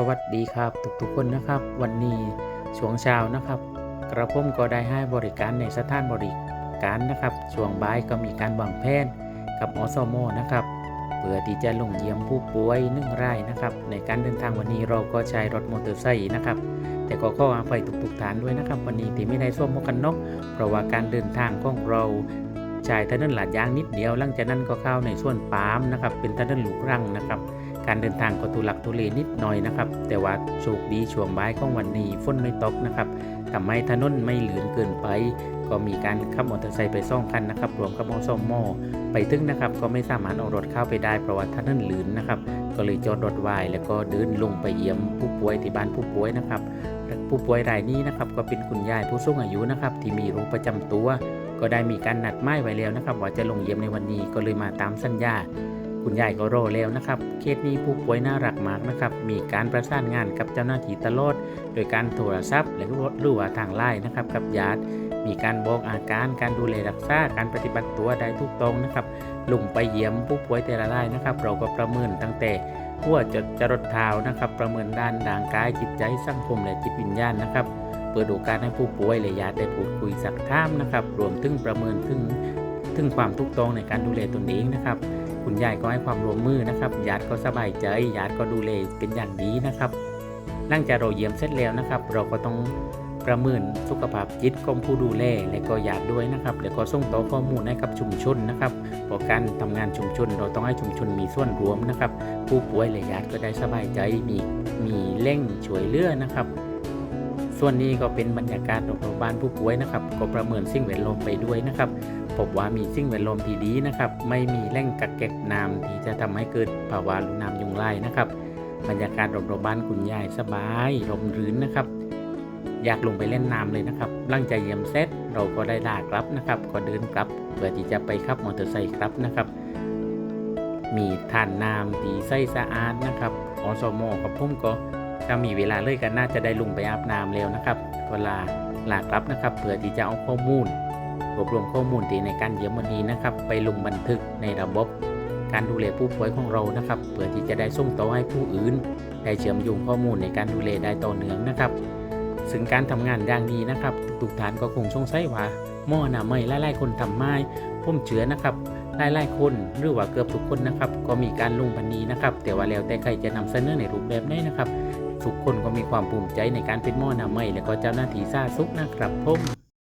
สวัสดีครับ ทุกๆคนนะครับ วันนี้ช่วงเช้านะครับ กระผมก็ได้ให้บริการในสถานบริการนะครับ ช่วงบ่ายก็มีการวางแผนกับอสมนะครับเพื่อที่จะลงเยี่ยมผู้ป่วยหนึ่งรายนะครับ ในการเดินทางวันนี้เราก็ใช้รถมอเตอร์ไซค์นะครับ แต่ก็ข้ออภัยทุกๆฐานด้วยนะครับ วันนี้ที่ไม่ได้สวมหมวกกันน็อกเพราะว่าการเดินทางของเราใช้ถนนลาดยางนิดเดียวหลังจากนั้นก็เข้าในส่วนปาล์มนะครับ เป็นถนนลูกรังนะครับ การเดินทางก็ทุลักทุเลนิดหน่อยนะครับ แต่ว่าโชคดีช่วงบ่ายของวันนี้ฝนไม่ตกนะครับทำให้ถนนไม่หลืนเกินไป ก็มีการขับมอเตอร์ไซค์ไปซ่องคันนะครับ รวมกับมอสมอไปถึงนะครับ ก็ไม่สามารถเอารถเข้าไปได้เพราะว่าถนนหลืนนะครับ ก็เลยจอดรถไว้แล้วก็เดินลงไปเยี่ยมผู้ป่วยที่บ้านผู้ป่วยนะครับ ผู้ป่วยรายนี้นะครับก็เป็นคุณยายผู้สูงอายุนะครับ ที่มีโรคประจำตัว ก็ได้มีการนัดหมายไว้แล้วนะครับ ว่าจะลงเยี่ยมในวันนี้ก็เลยมาตามสัญญา คุณยายก็รอแล้วนะครับ เคสนี้ผู้ป่วยน่ารักมากนะครับ มีการประสานงานกับเจ้าหน้าที่ตลอด โดยการโทรศัพท์หรือรือว่าทางไลน์นะครับกับญาติ มีการบอกอาการการดูแลรักษา การปฏิบัติตัวได้ถูกต้องนะครับ ลงไปเยี่ยมผู้ป่วยแต่ละรายนะครับ เราก็ประเมินตั้งแต่หัวจดจรดเท้านะครับ ประเมินด้านด่างกายจิตใจสังคมและจิตวิญญาณนะครับเปิดโอกาสให้ผู้ป่วยและญาติได้พูดคุยสักถามนะครับ รวมถึงประเมินถึงถึงความถูกต้องในการดูแลตนเองนะครับ คุณยายก็ให้ความร่วมมือนะครับญาติก็สบายใจญาติก็ดูแลเป็นอย่างดีนะครับหลังจากเราเยี่ยมเสร็จแล้วนะครับ เราก็ต้องประเมินสุขภาพจิตของผู้ดูแลและก็ญาติด้วยนะครับแล้วก็ส่งต่อข้อมูลให้กับชุมชนนะครับเพราะการทำงานชุมชน เราต้องให้ชุมชนมีส่วนร่วมนะครับ ผู้ป่วยและญาติก็ได้สบายใจมีมีเร่งช่วยเหลือนะครับ ส่วนนี้ก็เป็นบรรยากาศโรงพยาบาลผู้ป่วยนะครับ ก็ประเมินสิ่งแวดล้อมไปด้วยนะครับพบว่ามีสิ่งแวดล้อมที่ดีนะครับ ไม่มีแหล่งกักเก็บน้ำที่จะทำให้เกิดภาวะลุ่มน้ำยุงลายนะครับ บรรยากาศรอบๆบ้านคุณยายสบายลมรื่นนะครับ อยากลงไปเล่นน้ำเลยนะครับหลังจากเยี่ยมเสร็จเราก็ได้ลากลับนะครับ ก็เดินกลับเพื่อที่จะไปขับมอเตอร์ไซค์ครับนะครับ มีทานน้ำที่ใสสะอาดนะครับอสมอกับผมก็ ถ้ามีเวลาเลยก็น่าจะได้ลุงไปอาบน้ำแล้วนะครับเวลาลากลับนะครับเพื่อที่จะเอาข้อมูลรวบรวมข้อมูลที่ในการเยี่ยมวันนี้นะครับ ไปลงบันทึกในระบบ การดูแลผู้ป่วยของเรานะครับเพื่อที่จะได้ส่งต่อให้ผู้อื่น ได้เชื่อมโยงข้อมูลในการดูแลได้ต่อเนื่องนะครับซึ่งการทำงานอย่างนี้นะครับทุกๆท่านก็คงสงสัยว่าหม้อหนาไม่หลายๆคนทำไม้ผมเชื่อนะครับหลายๆคนหรือว่าเกือบทุกคนนะครับ ก็มีการลงพันนี้นะครับ แต่ว่าแล้วแต่ใครจะนำเสนอในรูปแบบไหนนะครับ ทุกคนก็มีความภูมิใจในการเป็นหม้อหนาไม่และก็เจ้าหน้าที่สาธารณสุขนะครับผม